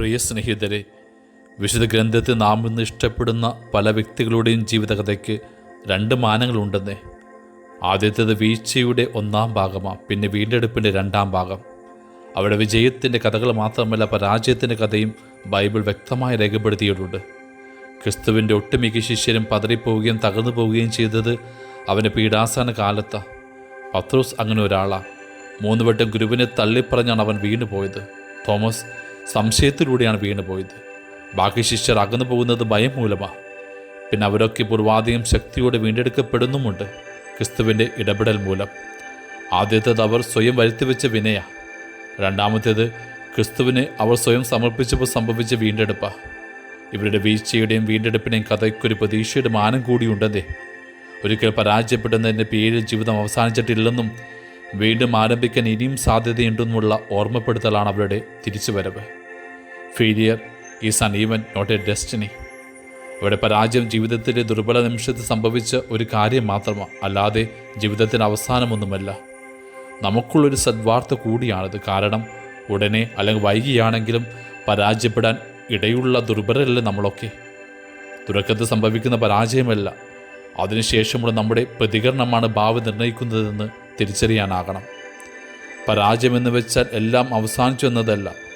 പ്രിയ സ്നേഹിതരെ വിശുദ്ധ ഗ്രന്ഥത്തിൽ നാം ഇന്ന് ഇഷ്ടപ്പെടുന്ന പല വ്യക്തികളുടെയും ജീവിതകഥയ്ക്ക് രണ്ട് മാനങ്ങളുണ്ടെന്നേ. ആദ്യത്തേത് വീഴ്ചയുടെ ഒന്നാം ഭാഗമാണ് പിന്നെ വീണ്ടെടുപ്പിന്റെ രണ്ടാം ഭാഗം. അവിടെ വിജയത്തിന്റെ കഥകൾ മാത്രമല്ല പരാജയത്തിന്റെ കഥയും ബൈബിൾ വ്യക്തമായി രേഖപ്പെടുത്തിയിട്ടുണ്ട്. ക്രിസ്തുവിന്റെ ഒട്ടുമിക്ക ശിഷ്യരും പതറിപ്പോവുകയും തകർന്നു പോവുകയും ചെയ്തത് അവന്റെ പീഡാസന കാലത്താണ് പത്രോസ് അങ്ങനെ ഒരാളാണ് മൂന്നുവട്ടം ഗുരുവിനെ തള്ളിപ്പറഞ്ഞാണ് അവൻ വീണ് പോയത് തോമസ് സംശയത്തിലൂടെയാണ് വീണ് പോയത്. ബാക്കി ശിഷ്യർ അകന്നു പോകുന്നത് ഭയം മൂലമാണ് പിന്നെ അവരൊക്കെ പൂർവാധികം ശക്തിയോടെ വീണ്ടെടുക്കപ്പെടുന്നുമുണ്ട് ക്രിസ്തുവിന്റെ ഇടപെടൽ മൂലം. ആദ്യത്തേത് അവർ സ്വയം വരുത്തിവെച്ച വിനയ. രണ്ടാമത്തേത് ക്രിസ്തുവിനെ അവർ സ്വയം സമർപ്പിച്ചപ്പോൾ സംഭവിച്ച വീണ്ടെടുപ്പ. ഇവരുടെ വീഴ്ചയുടെയും വീണ്ടെടുപ്പിനെയും കഥയ്ക്കൊരു പ്രതീക്ഷയുടെ മാനം കൂടിയുണ്ടെന്നേ ഒരിക്കൽ പരാജയപ്പെടുന്നതിന്റെ പേരിൽ ജീവിതം അവസാനിച്ചിട്ടില്ലെന്നും വീണ്ടും ആരംഭിക്കാൻ ഇനിയും സാധ്യതയുണ്ടെന്നുമുള്ള ഓർമ്മപ്പെടുത്തലാണ് അവരുടെ തിരിച്ചുവരവ്. Failure is an event not a destiny ഇവിടെ പരാജയം ജീവിതത്തിലെ ദുർബല നിമിഷത്തിൽ സംഭവിച്ച ഒരു കാര്യം മാത്രമാണ് അല്ലാതെ ജീവിതത്തിന് അവസാനമൊന്നുമല്ല. നമുക്കുള്ളൊരു സദ്വാർത്ത കൂടിയാണിത്. കാരണം ഉടനെ അല്ലെങ്കിൽ വൈകിയാണെങ്കിലും പരാജയപ്പെടാൻ ഇടയുള്ള ദുർബലരല്ലേ നമ്മളൊക്കെ. തുടക്കത്തിൽ സംഭവിക്കുന്ന പരാജയമല്ല. അതിനുശേഷമുള്ള നമ്മുടെ പ്രതികരണമാണ് ഭാവി നിർണയിക്കുന്നതെന്ന് തിരിച്ചറിയാനാകണം. പരാജയമെന്ന് വെച്ചാൽ എല്ലാം അവസാനിച്ചു എന്നതല്ല.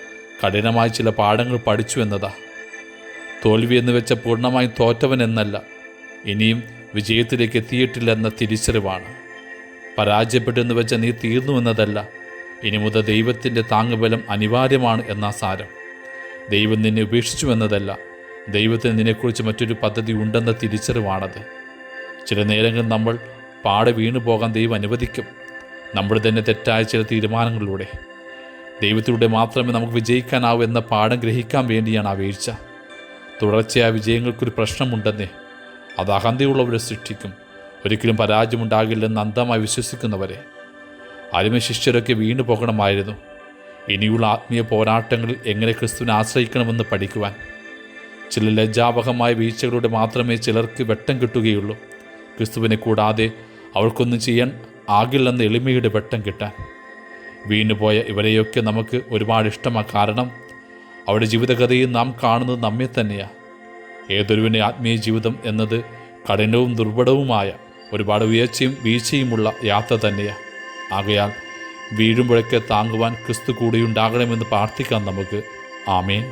കഠിനമായ ചില പാഠങ്ങൾ പഠിച്ചു എന്നതാ. തോൽവി എന്ന് വെച്ച പൂർണമായും തോറ്റവൻ എന്നല്ല ഇനിയും വിജയത്തിലേക്ക് എത്തിയിട്ടില്ലെന്ന തിരിച്ചറിവാണ്. പരാജയപ്പെട്ടെന്ന് വെച്ച നീ തീർന്നു എന്നതല്ല ഇനി മുതൽ ദൈവത്തിന്റെ താങ്ങുബലം അനിവാര്യമാണ് എന്ന സാരം. ദൈവം നിന്നെ ഉപേക്ഷിച്ചു എന്നതല്ല ദൈവത്തിന് നിന്നെക്കുറിച്ച് മറ്റൊരു പദ്ധതി ഉണ്ടെന്ന തിരിച്ചറിവാണത്. ചില നേരങ്ങളിൽ നമ്മൾ പാടെ വീണു പോകാൻ ദൈവം അനുവദിക്കും. നമ്മൾ തന്നെ തെറ്റായ ചില തീരുമാനങ്ങളിലൂടെ. ദൈവത്തിലൂടെ മാത്രമേ നമുക്ക് വിജയിക്കാനാവൂ എന്ന പാഠം ഗ്രഹിക്കാൻ വേണ്ടിയാണ് ആ വീഴ്ച. തുടർച്ചയായ വിജയങ്ങൾക്കൊരു പ്രശ്നമുണ്ടെന്നേ. അത് അഹന്തയുള്ളവരെ സൃഷ്ടിക്കും. ഒരിക്കലും പരാജയമുണ്ടാകില്ലെന്ന് അന്ധമായി വിശ്വസിക്കുന്നവരെ. അരുമ ശിഷ്യരൊക്കെ പോകണമായിരുന്നു. ഇനിയുള്ള ആത്മീയ പോരാട്ടങ്ങളിൽ എങ്ങനെ ക്രിസ്തുവിനെ ആശ്രയിക്കണമെന്ന് പഠിക്കുവാൻ. ചില ലജ്ജാവഹമായ വീഴ്ചകളുടെ മാത്രമേ ചിലർക്ക് വെട്ടം കിട്ടുകയുള്ളൂ. ക്രിസ്തുവിനെ കൂടാതെ അവർക്കൊന്നും ചെയ്യാൻ ആകില്ലെന്ന എളിമയുടെ വെട്ടം കിട്ടാൻ. വീണുപോയ ഇവരെയൊക്കെ നമുക്ക് ഒരുപാട് ഇഷ്ടമാണ് കാരണം അവരുടെ ജീവിതകഥയിൽ നാം കാണുന്നത് നമ്മെ തന്നെയാണ് ഏതൊരുവിന്റെ ആത്മീയ ജീവിതം എന്നത് കഠിനവും ദുർബലവുമായ ഒരുപാട് ഉയർച്ചയും വീഴ്ചയുമുള്ള യാത്ര തന്നെയാണ് ആകയാൽ വീഴുമ്പോഴൊക്കെ താങ്ങുവാൻ ക്രിസ്തു കൂടിയുണ്ടാകണമെന്ന് പ്രാർത്ഥിക്കാം നമുക്ക്. ആമേൻ.